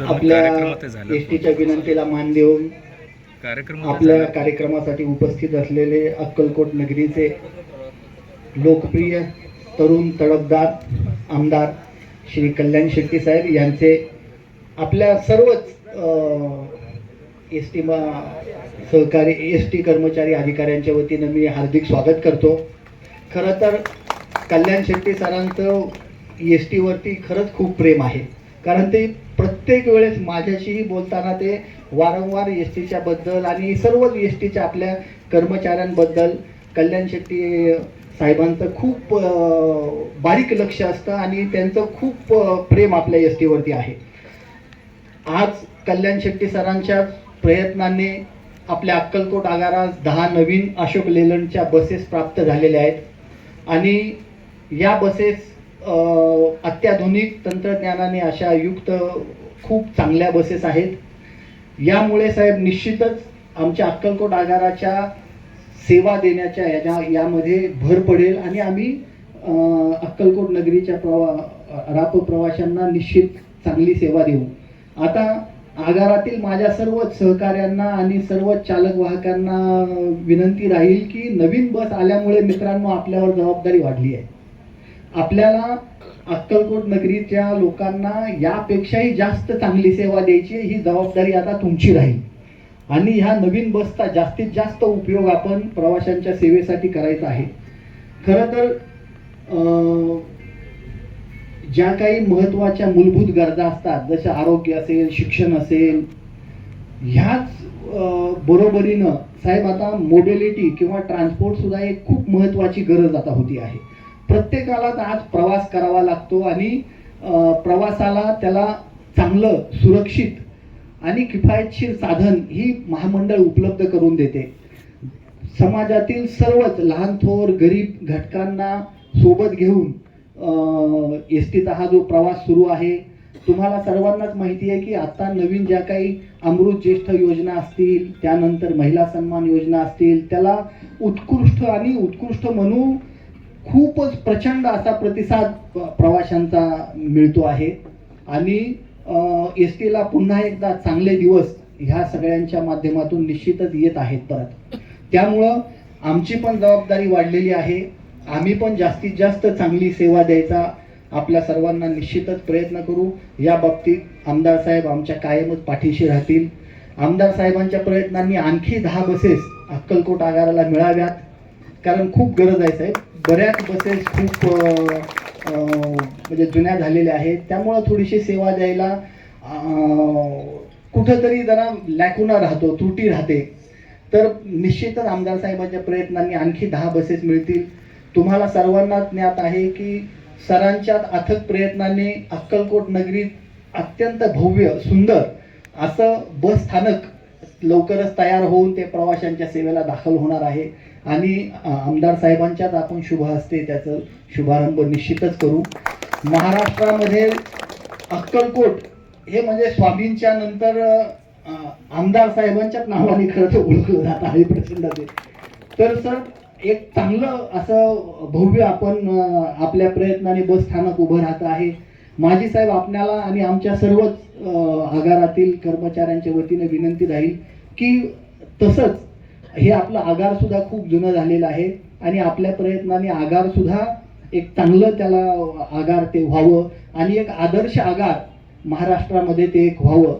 आपल्या कार्यक्रमात हे झालं. एस टीच्या विनंतीला मान देऊन आपल्या कार्यक्रमासाठी उपस्थित असलेले अक्कलकोट नगरीचे लोकप्रिय तरुण तडफदार आमदार श्री कल्याण शेट्टी साहेब यांचे आपल्या सर्वच एस टी सहकारी एस टी कर्मचारी अधिकाऱ्यांच्या वतीनं मी हार्दिक स्वागत करतो. खरं तर कल्याण शेट्टी सरांचं एस टीवरती खरंच खूप प्रेम आहे. कारण ते प्रत्येक वेळेस माझ्याशीही बोलताना ते वारंवार एस टीच्या बद्दल आणि सर्वच एस टीच्या आपल्या कर्मचाऱ्यांबद्दल कल्याण शेट्टी साहेबांचं खूप बारीक लक्ष असतं आणि त्यांचं खूप प्रेम आपल्या एस टीवरती आहे. आज कल्याण शेट्टी सरांच्या प्रयत्नाने आपल्या अक्कलकोट आगारास दहा नवीन अशोक लेलंडच्या बसेस प्राप्त झालेल्या आहेत. आणि या बसेस अत्याधुनिक तंत्रज्ञानाने अशा युक्त खूप चांगल्या बसेस आहेत. यामुळे साहेब निश्चितच आमच्या अक्कलकोट आगाराच्या सेवा देण्याच्या याच्या यामध्ये भर पडेल आणि आम्ही अक्कलकोट नगरीच्या प्रवा राप प्रवाशांना निश्चित चांगली सेवा देऊ. आता आगारातील माझ्या सर्वच सहकाऱ्यांना आणि सर्व चालक वाहकांना विनंती राहील की नवीन बस आल्यामुळे मित्रांनो आपल्यावर जबाबदारी वाढली आहे. आपल्याला अक्कलकोट नगरीच्या लोकांना यापेक्षाही जास्त चांगली सेवा द्यायची ही जबाबदारी आता तुमची राहील. आणि ह्या नवीन बसचा जास्तीत जास्त उपयोग आपण प्रवाशांच्या सेवेसाठी करायचा आहे. खरं तर ज्या काही महत्त्वाच्या मूलभूत गरजा असतात जसे आरोग्य असेल शिक्षण असेल ह्याच बरोबरीनं साहेब आता मोबिलिटी किंवा ट्रान्सपोर्टसुद्धा एक खूप महत्त्वाची गरज आता होती आहे. प्रत्येकाला तर आज प्रवास करावा लागतो आणि प्रवासाला त्याला चांगलं सुरक्षित आणि किफायतशीर साधन ही महामंडळ उपलब्ध करून देते. समाजातील सर्वच लहान थोर गरीब घटकांना सोबत घेऊन एस टीचा हा जो प्रवास सुरू आहे तुम्हाला सर्वांनाच माहिती आहे की आता नवीन ज्या काही अमृत ज्येष्ठ योजना असतील त्यानंतर महिला सन्मान योजना असतील त्याला उत्कृष्ट आणि उत्कृष्ट म्हणून खूपच प्रचंड असा प्रतिसाद प्रवाशांचा मिळतो आहे. आणि एस टीला पुन्हा एकदा चांगले दिवस ह्या सगळ्यांच्या माध्यमातून निश्चितच येत आहेत परत. त्यामुळं आमची पण जबाबदारी वाढलेली आहे. आम्ही पण जास्तीत जास्त चांगली सेवा द्यायचा आपल्या सर्वांना निश्चितच प्रयत्न करू. या बाबतीत आमदार साहेब आमच्या कायमच पाठीशी राहतील. आमदार साहेबांच्या प्रयत्नांनी आणखी दहा बसेस अक्कलकोट आगाराला मिळाव्यात. कारण खूप गरज आहे साहेब. बऱ्याच बसेस खूप म्हणजे जुन्या झालेल्या आहेत. त्यामुळं थोडीशी सेवा द्यायला कुठंतरी जरा लॅकुना राहतो त्रुटी राहते. तर निश्चितच आमदार साहेबांच्या प्रयत्नांनी आणखी दहा बसेस मिळतील. तुम्हाला सर्वांना ज्ञात आहे की सरांच्या अथक प्रयत्नाने अक्कलकोट नगरीत अत्यंत भव्य सुंदर असं बस स्थानक लवकरच तयार होऊन ते प्रवाशांच्या सेवेला दाखल होणार आहे. आणि आमदार साहेबांच्याच आपण शुभ हस्ते त्याचं शुभारंभ निश्चितच करू. महाराष्ट्रामध्ये अक्कलकोट हे म्हणजे स्वामींच्या नंतर आमदार साहेबांच्याच नावाने खरं तर ओळखलं जात आहे प्रचंड तर सर एक चांगलं असं भव्य आपण आपल्या प्रयत्नाने बस स्थानक उभं राहत आहे. माझी साहेब आपल्याला आणि आमच्या सर्वच आगारातील कर्मचाऱ्यांच्या वतीने विनंती राहील की तसंच हे आपलं आगार सुद्धा खूप जुनं झालेलं आहे आणि आपल्या प्रयत्नाने आगार सुद्धा एक चांगलं त्याला आगार ते व्हावं आणि एक आदर्श आगार महाराष्ट्रामध्ये ते एक व्हावं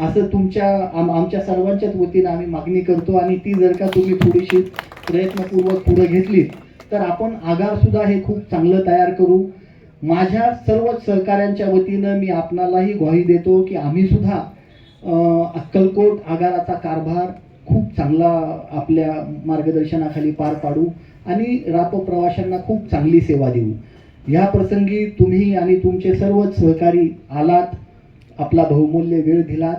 असं तुमच्या आम आमच्या सर्वांच्याच वतीनं आम्ही मागणी करतो आणि ती जर का तुम्ही थोडीशी प्रयत्नपूर्वक पुढे घेतली तर आपण आगार सुद्धा हे खूप चांगलं तयार करू. माझ्या सर्वच सहकाऱ्यांच्या वतीनं मी आपणालाही ग्वाही देतो की आम्ही सुद्धा अक्कलकोट आगाराचा कारभार चांगला आपल्या मार्गदर्शनाखाली पार पाडू आणि राप प्रवाशांना खूप चांगली सेवा देऊ. या प्रसंगी तुम्ही आणि तुमचे सर्वच सहकारी आलात आपला बहुमूल्य वेळ दिलात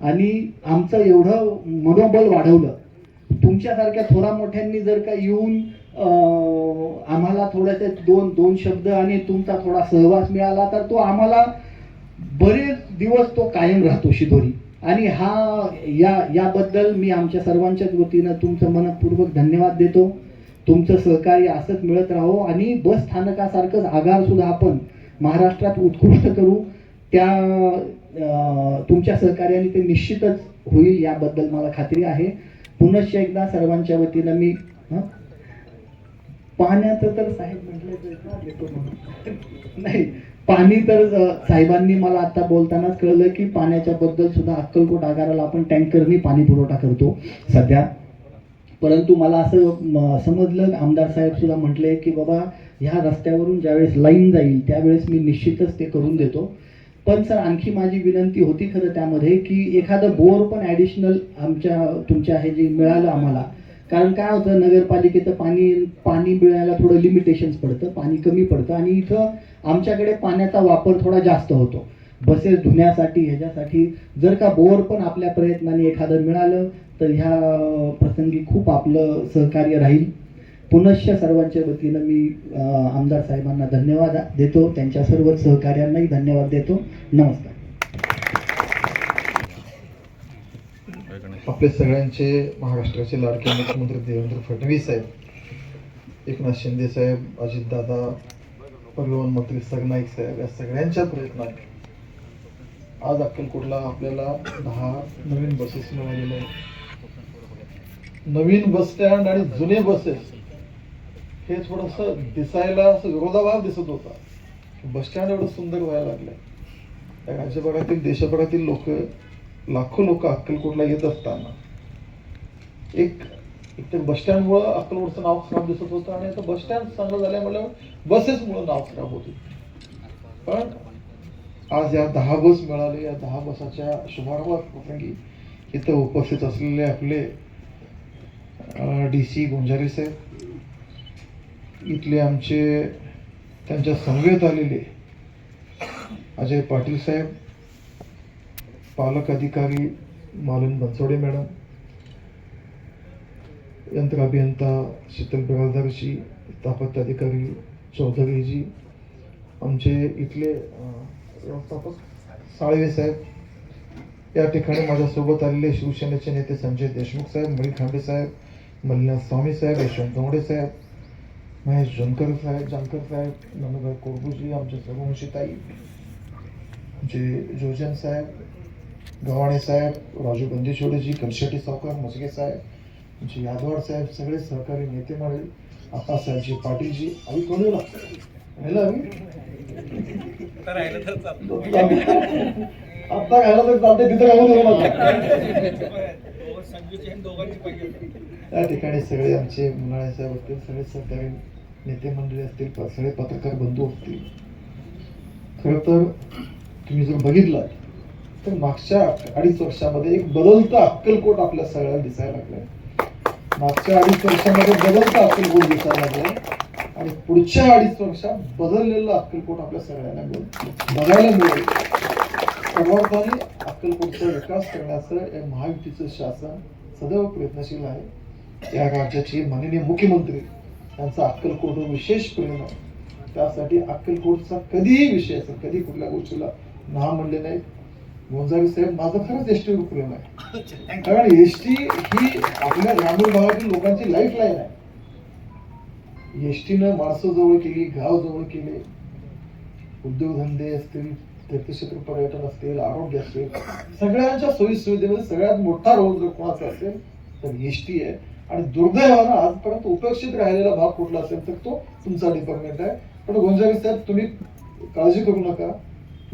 आणि आमचं एवढं मनोबल वाढवलं. तुमच्यासारख्या थोरा मोठ्यांनी जर का येऊन आम्हाला थोड्यासे दोन दोन शब्द आणि तुमचा थोडा सहवास मिळाला तर तो आम्हाला बरेच दिवस तो कायम राहतो शिदोरी. आणि हा या याबद्दल मी आमच्या सर्वांच्याच वतीनं तुमचं मनपूर्वक धन्यवाद देतो. तुमचं सहकार्य असंच मिळत राहो आणि बस स्थानकासारखंच आगार सुद्धा आपण महाराष्ट्रात उत्कृष्ट करू. त्या तुमच्या सहकार्याने ते निश्चितच होईल याबद्दल मला खात्री आहे. पुनश्च एकदा सर्वांच्या वतीनं मी पाहण्याचं तर साहेब म्हटलं नाही पाणी तर साहेबांनी मला आता बोलतानाच कळलं की पाण्याच्या बद्दल सुद्धा अक्कलकोट आगाराला आपण टँकरनी पाणी पुरवठा करतो सध्या. परंतु मला असं समजलं आमदार साहेब सुद्धा म्हटले की बाबा ह्या रस्त्यावरून ज्यावेळेस लाईन जाईल त्यावेळेस मी निश्चितच ते करून देतो. पण सर आणखी माझी विनंती होती खरं त्यामध्ये की एखादं बोर पण ॲडिशनल आमच्या तुमच्या हे जे मिळालं आम्हाला कारण काय होतं नगरपालिकेचं पाणी पाणी मिळायला थोडं लिमिटेशन्स पडतं पाणी कमी पडतं आणि इथं आमच्याकडे पाण्याचा वापर थोडा जास्त होतो. बसेस धुण्यासाठी ह्याच्यासाठी जर का बोर पण आपल्या प्रयत्नाने एखादं मिळालं तर ह्या प्रसंगी खूप आपलं सहकार्य राहील. पुनश्च सर्वांच्या वतीनं मी आमदार साहेबांना धन्यवाद देतो. त्यांच्या सर्व सहकार्यांनाही धन्यवाद देतो. नमस्कार. आपले सगळ्यांचे महाराष्ट्राचे लाडके मुख्यमंत्री देवेंद्र फडणवीस साहेब एकनाथ शिंदे साहेब अजितदादा परिवहन मंत्री सरनाईक साहेब या सगळ्यांच्या प्रयत्नात आज अक्कलकोटला आपल्याला दहा नवीन बसेस मिळालेल्या आहेत. नवीन बस स्टँड आणि जुने बसेस हे थोडस दिसायला असं विरोधाभास दिसत होता. बस स्टँड एवढं सुंदर व्हायला लागलंय. राज्यभरातील देशभरातील लोक लाखो लोक अक्कलकोटला येत असताना एक एक बसस्टँडमुळं बस स्टँडमुळं अक्कलकोटचं नाव खराब दिसत होतं आणि आता बस स्टँड चांगलं झाल्यामुळे बसेसमुळं नाव खराब होते. पण आज या दहा बस मिळाले या दहा बसाच्या शुभारंभात प्रसंगी इथं उपस्थित असलेले आपले डी सी गुंजारी साहेब इथले आमचे त्यांच्या समवेत आलेले अजय पाटील साहेब पालक अधिकारी मालन बनसोडे मॅडम यंत्र अभियंता शीतल बिराजदारजी स्थापत्य अधिकारी चौधरीजी आमचे इथले व्यवस्थापक साळवे साहेब या ठिकाणी माझ्यासोबत आलेले शिवसेनेचे नेते संजय देशमुख साहेब मणी साहेब मल्लिनाथ स्वामी साहेब यशवंत गवडे साहेब महेश जनकर साहेब जानकर साहेब नंदुभाई कोरबूजी आमचे सर्वंशीताई आमचे जोजन साहेब गव्हाणे साहेब राजू बंदेशोडेजी कलशेटी सावकार मसगे साहेब आमचे यादवाड साहेब सगळे सहकारी नेते मंडळी आप्पासाहेबजी पाटीलजी आम्ही कोणी राहिलं आम्ही? आत्ता घायला तर चालते तिथं घालून त्या ठिकाणी सगळे आमचे मुनाळे साहेब असतील सगळे सहकारी नेते मंडळी असतील सगळे पत्रकार बंधू असतील. खरं तर तुम्ही जर बघितलं तर मागच्या अडीच वर्षामध्ये एक बदलता अक्कलकोट आपल्या सगळ्याला दिसायला लागलाय. मागच्या अडीच वर्षामध्ये बदलता अक्कलकोट दिसायला लागलाय. आणि पुढच्या अडीच वर्षात बदललेलं अक्कलकोट आपल्या सगळ्यांना मिळेल बघायला मिळेल. सर्वार्थाने अक्कलकोटचा विकास करण्याचं या महायुतीचं शासन सदैव प्रयत्नशील आहे. या राज्याचे माननीय मुख्यमंत्री यांचा अक्कलकोटवर विशेष प्रेम आहे. त्यासाठी अक्कलकोटचा कधीही विषय असेल कधी कुठल्या गोष्टीला ना म्हणले नाही गोंजारी साहेब माझं खरंच एस टीवर प्रेम आहे. कारण एस टी ही आपल्या ग्रामीण भागातील लोकांची लाईफ लाईन आहे. एस टीनं माणसं जवळ केली गाव जवळ केले. उद्योगधंदे असतील तीर्थक्षेत्र पर्यटन असतील आरोग्य असेल सगळ्यांच्या सोयी सुविधेमध्ये सगळ्यात मोठा रोल जर कोणाचा असेल तर एस टी आहे. आणि दुर्दैवानं आजपर्यंत उपेक्षित राहिलेला भाग कुठला असेल तर तो तुमचा डिपार्टमेंट आहे. पण गोंजारी साहेब तुम्ही काळजी करू नका.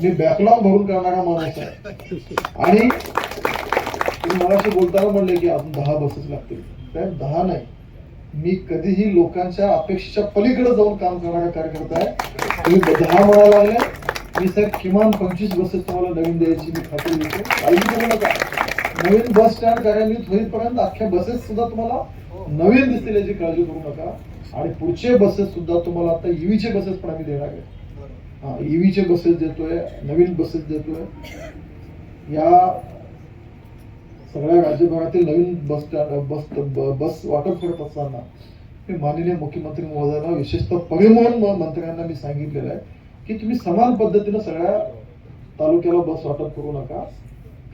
मी बॅकलॉग भरून करणारा माणूस आहे. आणि मला बोलताना म्हणले की अजून दहा बसेस लागतील. साहेब दहा नाही. मी कधीही लोकांच्या अपेक्षेच्या पलीकडे जाऊन काम करणारा कार्यकर्ता आहे. तुम्ही दहा म्हणायला लागले. मी साहेब किमान पंचवीस बसेस तुम्हाला नवीन द्यायची मी खात्री देतो. काळजी करू नका. नवीन बस स्टँड कार्यान्वित होईपर्यंत अख्ख्या बसेस सुद्धा तुम्हाला नवीन दिसतील याची काळजी करू नका. आणि पुढचे बसेस सुद्धा तुम्हाला आता ईव्हीचे बसेस पण आम्ही देणार आहे हा ईव्हीचे बसेस देतोय नवीन बसेस देतोय. या सगळ्या राज्यभरातील नवीन बस स्टँड बस बस वाटप करत असताना मी माननीय मुख्यमंत्री महोदयांना विशेषतः परिवहन म- मंत्र्यांना मी सांगितलेलं आहे की तुम्ही समान पद्धतीनं सगळ्या तालुक्याला बस वाटप करू नका.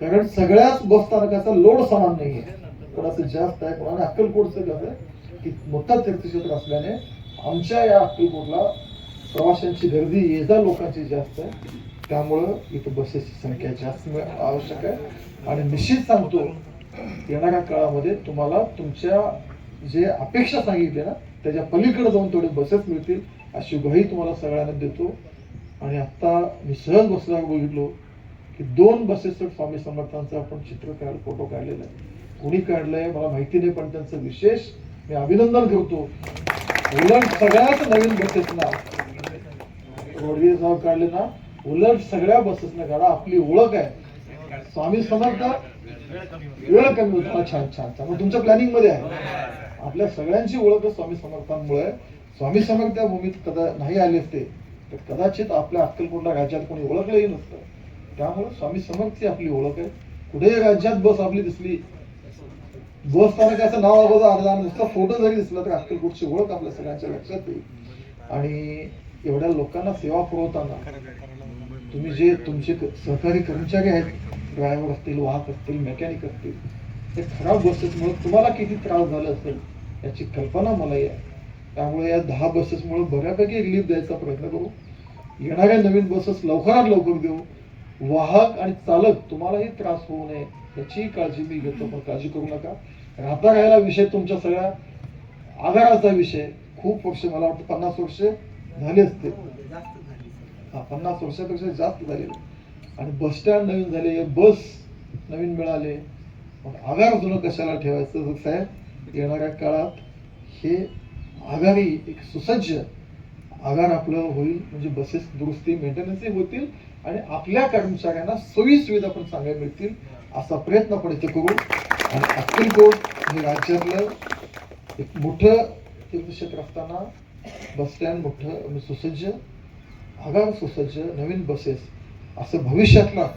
कारण सगळ्याच बस स्थानकाचा लोड समान नाही आहे कोणाचं जास्त आहे कोणाला अक्कलकोटचं कसं आहे की मोठा तीर्थक्षेत्र असल्याने आमच्या या अक्कलकोटला प्रवाशांची गर्दी ये जा लोकांची जास्त आहे. त्यामुळं इथं बसेसची संख्या जास्त मिळ- आवश्यक आहे. आणि निश्चित सांगतो येणाऱ्या काळामध्ये तुम्हाला तुमच्या जे अपेक्षा सांगितले ना त्याच्या पलीकडे जाऊन थोडे बसेस मिळतील अशी ग्वाही तुम्हाला सगळ्यांना देतो. आणि आत्ता मी सहज बसला बघितलो की दोन बसेस स्वामी समर्थांचं आपण चित्र काढ फोटो काढलेला आहे. कोणी काढलंय मला माहिती नाही पण त्यांचं विशेष मी अभिनंदन करतो. उलट सगळ्याच नवीन बसेसना रोडवेज नाव काढले ना उलट सगळ्या बसेसने काढा आपली ओळख आहे. स्वामी समर्थ वेळ कमी होता. छान छान छान मग तुमच्या प्लॅनिंगमध्ये आहे. आपल्या सगळ्यांची ओळख स्वामी समर्थांमुळे. स्वामी समर्थ त्या भूमीत कदा नाही आले असते तर कदाचित आपल्या अक्कलकोटला राज्यात कोणी ओळखलंही नसतं. त्यामुळे स्वामी समर्थची आपली ओळख आहे. कुठेही राज्यात बस आपली दिसली? बस स्थानकाचं नाव अगोदर अर्धा नुसता फोटो जरी दिसला तर अक्कलकोटची ओळख आपल्या सगळ्यांच्या लक्षात येईल. आणि एवढ्या लोकांना सेवा पुरवताना तुम्ही जे तुमचे सहकारी कर्मचारी आहेत ड्रायव्हर असतील वाहक असतील मेकॅनिक असतील ते खराब बसेसमुळे तुम्हाला किती त्रास झाला असेल याची कल्पना मला आहे. त्यामुळे या दहा बसेसमुळे बऱ्यापैकी रिलीफ द्यायचा प्रयत्न करू. येणाऱ्या नवीन बसेस लवकरात लवकर देऊ. वाहक आणि चालक तुम्हालाही त्रास होऊ नये याची काळजी मी घेतो पण काळजी करू नका. राहता राहायला विषय तुमच्या सगळ्या आधाराचा विषय. खूप वर्ष मला वाटतं पन्नास वर्ष झाले असते. हा पन्नास वर्षापेक्षा जास्त झालेले. आणि बस स्टँड नवीन झाले बस नवीन मिळाले. मग आगार जुनं कशाला ठेवायचं तर साहेब? येणाऱ्या काळात हे आगारी एक सुसज्ज आगार आपलं होईल. म्हणजे बसेस दुरुस्ती मेंटेनन्सही होतील आणि आपल्या कर्मचाऱ्यांना सोयी सुविधा पण चांगल्या मिळतील असा प्रयत्न आपण इथे करू. आणि अक्कलकोट हे राज्यातलं एक मोठं तीर्थक्षेत्र असताना बस स्टँड मोठं सुसज्ज आगार सुसज्ज नवीन बसेस असं भविष्यातला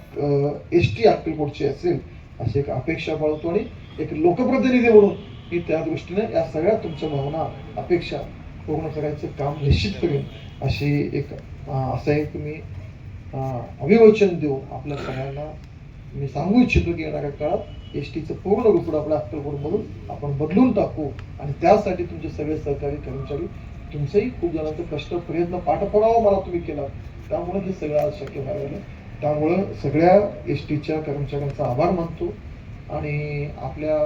एस टी अक्कलकोटची असेल अशी एक अपेक्षा बाळगतो आणि एक लोकप्रतिनिधी म्हणून मी त्या दृष्टीने या सगळ्या तुमच्या भावना अपेक्षा पूर्ण करायचं काम निश्चित करेन अशी एक असं एक मी अभिवचन देऊन आपल्या सगळ्यांना मी सांगू इच्छितो की येणाऱ्या काळात एस टीचं पूर्ण रूप आपल्या अक्कलकोटमधून आपण बदलून टाकू आणि त्यासाठी तुमचे सगळे सहकारी कर्मचारी तुमचंही खूप जणांचं कष्ट प्रयत्न पाठपुरावा मला तुम्ही केला. त्यामुळे हे सगळं आज शक्य झालेलं त्यामुळं सगळ्या एस टीच्या कर्मचाऱ्यांचा आभार मानतो आणि आपल्या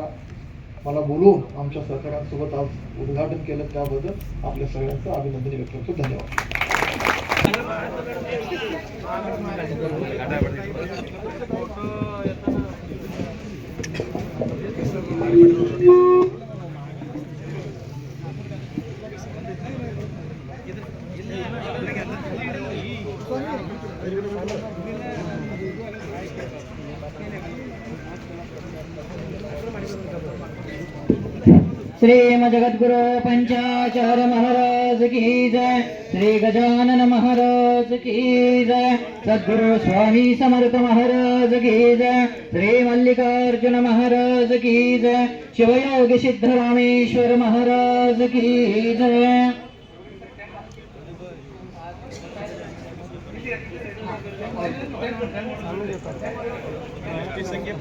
मला बोलून आमच्या सहकाऱ्यांसोबत आज उद्घाटन केलं त्याबद्दल आपल्या सगळ्यांचं अभिनंदन व्यक्त करतो. धन्यवाद. श्री जगद्गुरु पंचाचार महाराज की जय। श्री गजानन महाराज की जय। सद्गुरु स्वामी समर्थ महाराज की जय। श्री मल्लिकार्जुन महाराज की जय। शिवयोग सिद्ध रामेश्वर महाराज की जय।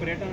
पर्यटन